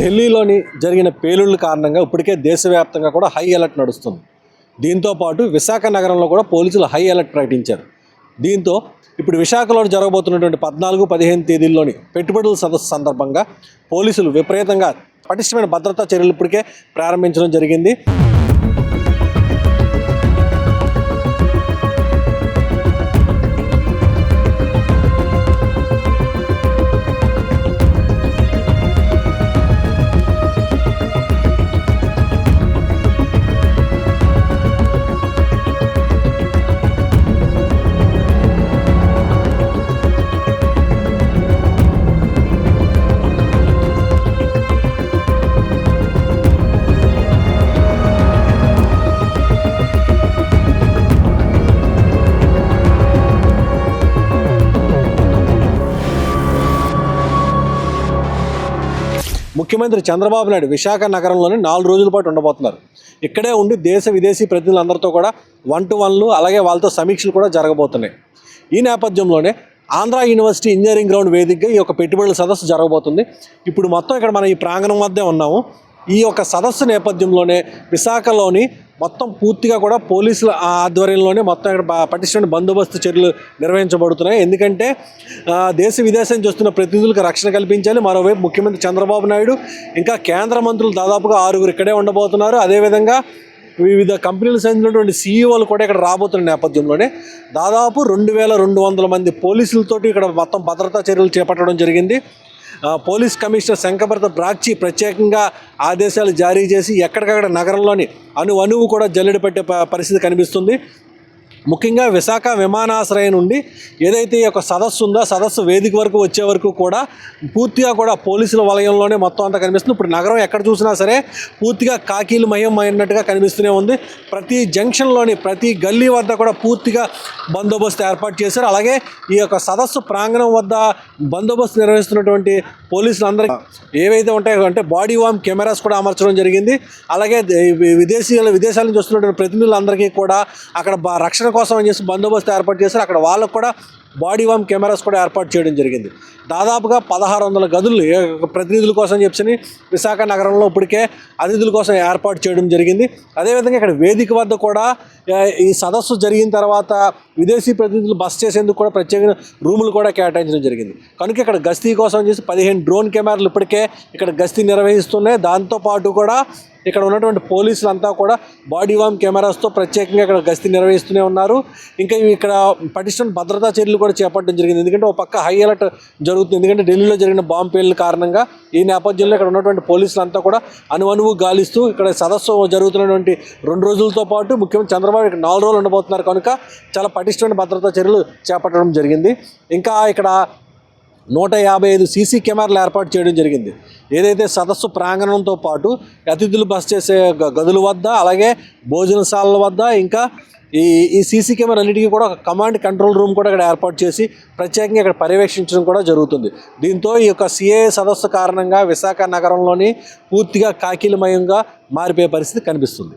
ఢిల్లీలోని జరిగిన పేలుళ్ళ కారణంగా ఇప్పటికే దేశవ్యాప్తంగా కూడా హై అలర్ట్ నడుస్తుంది. దీంతో పాటు విశాఖ నగరంలో కూడా పోలీసులు హై అలర్ట్ ప్రకటించారు. దీంతో ఇప్పుడు విశాఖలో జరగబోతున్నటువంటి పద్నాలుగు పదిహేను తేదీల్లోని పెట్టుబడుల సదస్సు సందర్భంగా పోలీసులు విపరీతంగా పటిష్టమైన భద్రతా చర్యలు ఇప్పటికే ప్రారంభించడం జరిగింది. ముఖ్యమంత్రి చంద్రబాబు నాయుడు విశాఖ నగరంలోని నాలుగు రోజుల పాటు ఉండబోతున్నారు. ఇక్కడే ఉండి దేశ విదేశీ ప్రతినిధులందరితో కూడా వన్ టు వన్లు అలాగే వాళ్ళతో సమీక్షలు కూడా జరగబోతున్నాయి. ఈ నేపథ్యంలోనే ఆంధ్ర యూనివర్సిటీ ఇంజనీరింగ్ గ్రౌండ్ వేదికగా ఈ యొక్క పెట్టుబడుల సదస్సు జరగబోతుంది. ఇప్పుడు మొత్తం ఇక్కడ మనం ఈ ప్రాంగణం వద్దే ఉన్నాము. ఈ యొక్క సదస్సు నేపథ్యంలోనే విశాఖలోని మొత్తం పూర్తిగా కూడా పోలీసుల ఆధ్వర్యంలోనే మొత్తం ఇక్కడ పటిష్టమైన బందోబస్తు చర్యలు నిర్వహించబడుతున్నాయి. ఎందుకంటే దేశ విదేశం నుంచి వస్తున్న ప్రతినిధులకు రక్షణ కల్పించాలి. మరోవైపు ముఖ్యమంత్రి చంద్రబాబు నాయుడు ఇంకా కేంద్ర మంత్రులు దాదాపుగా ఆరుగురు ఇక్కడే ఉండబోతున్నారు. అదేవిధంగా వివిధ కంపెనీలకు చెందినటువంటి సీఈఓలు కూడా ఇక్కడ రాబోతున్న నేపథ్యంలోనే దాదాపు రెండు వేల రెండు వందల మంది పోలీసులతోటి ఇక్కడ మొత్తం భద్రతా చర్యలు చేపట్టడం జరిగింది. పోలీస్ కమిషనర్ శంకభరత బ్రాక్చి ప్రత్యేకంగా ఆదేశాలు జారీ చేసి ఎక్కడికక్కడ నగరంలోని అణు అణువు కూడా జల్లెడ పెట్టే పరిస్థితి కనిపిస్తుంది. ముఖ్యంగా విశాఖ విమానాశ్రయం నుండి ఏదైతే ఈ యొక్క సదస్సు ఉందో సదస్సు వేదిక వరకు వచ్చే వరకు కూడా పూర్తిగా కూడా పోలీసుల వలయంలోనే మొత్తం అంతా కనిపిస్తుంది. ఇప్పుడు నగరం ఎక్కడ చూసినా సరే పూర్తిగా కాకీలు మయం అయినట్టుగా కనిపిస్తూనే ఉంది. ప్రతి జంక్షన్లోని ప్రతి గల్లీ వద్ద కూడా పూర్తిగా బందోబస్తు ఏర్పాటు చేశారు. అలాగే ఈ యొక్క సదస్సు ప్రాంగణం వద్ద బందోబస్తు నిర్వహిస్తున్నటువంటి పోలీసులందరికీ ఏవైతే ఉంటాయో అంటే బాడీ వామ్ కెమెరాస్ కూడా అమర్చడం జరిగింది. అలాగే దే- విదేశీయుల విదేశాల నుంచి వస్తున్నటువంటి ప్రతినిధులందరికీ కూడా అక్కడ రక్షణ రక్షణ కోసం అని చేసి బందోబస్తు ఏర్పాటు చేశారు. అక్కడ వాళ్ళకు కూడా బాడీ వామ్ కెమెరాస్ కూడా ఏర్పాటు చేయడం జరిగింది. దాదాపుగా పదహారు వందల గదులు ప్రతినిధుల కోసం చెప్పి విశాఖ నగరంలో ఇప్పటికే అతిథుల కోసం ఏర్పాటు చేయడం జరిగింది. అదేవిధంగా ఇక్కడ వేదిక వద్ద కూడా ఈ సదస్సు జరిగిన తర్వాత విదేశీ ప్రతినిధులు బస్ చేసేందుకు కూడా ప్రత్యేక రూములు కూడా కేటాయించడం జరిగింది. కనుక ఇక్కడ గస్తీ కోసం చేసి పదిహేను డ్రోన్ కెమెరాలు ఇప్పటికే ఇక్కడ గస్తీ నిర్వహిస్తున్నాయి. దాంతోపాటు కూడా ఇక్కడ ఉన్నటువంటి పోలీసులంతా కూడా బాడీ వామ్ కెమెరాస్తో ప్రత్యేకంగా ఇక్కడ గస్తీ నిర్వహిస్తూనే ఉన్నారు. ఇంకా ఇక్కడ పటిష్టం భద్రతా చర్యలు కూడా చేపట్టడం జరిగింది. ఎందుకంటే ఒక పక్క హై అలర్ట్ జరుగుతుంది. ఎందుకంటే ఢిల్లీలో జరిగిన బాంబ్ పేలుల కారణంగా ఈ నేపథ్యంలో ఇక్కడ ఉన్నటువంటి పోలీసులంతా కూడా అనువనువు గాలిస్తూ ఇక్కడ సదస్సు జరుగుతున్నటువంటి రెండు రోజులతో పాటు ముఖ్యమంత్రి చంద్రబాబు ఇక్కడ నాలుగు రోజులు ఉండబోతున్నారు. కనుక చాలా పటిష్టమైన భద్రతా చర్యలు చేపట్టడం జరిగింది. ఇంకా ఇక్కడ నూట యాభై ఐదు సీసీ కెమెరాలు ఏర్పాటు చేయడం జరిగింది. ఏదైతే సదస్సు ప్రాంగణంతో పాటు అతిథులు బస్ చేసే గదుల వద్ద అలాగే భోజనశాలల వద్ద ఇంకా ఈ ఈ సీసీ కెమెరా అన్నిటికీ కూడా ఒక కమాండ్ కంట్రోల్ రూమ్ కూడా ఇక్కడ ఏర్పాటు చేసి ప్రత్యేకంగా ఇక్కడ పర్యవేక్షించడం కూడా జరుగుతుంది. దీంతో ఈ యొక్క సిఏ సదస్సు కారణంగా విశాఖ నగరంలోని పూర్తిగా కాకిలమయంగా మారిపోయే పరిస్థితి కనిపిస్తుంది.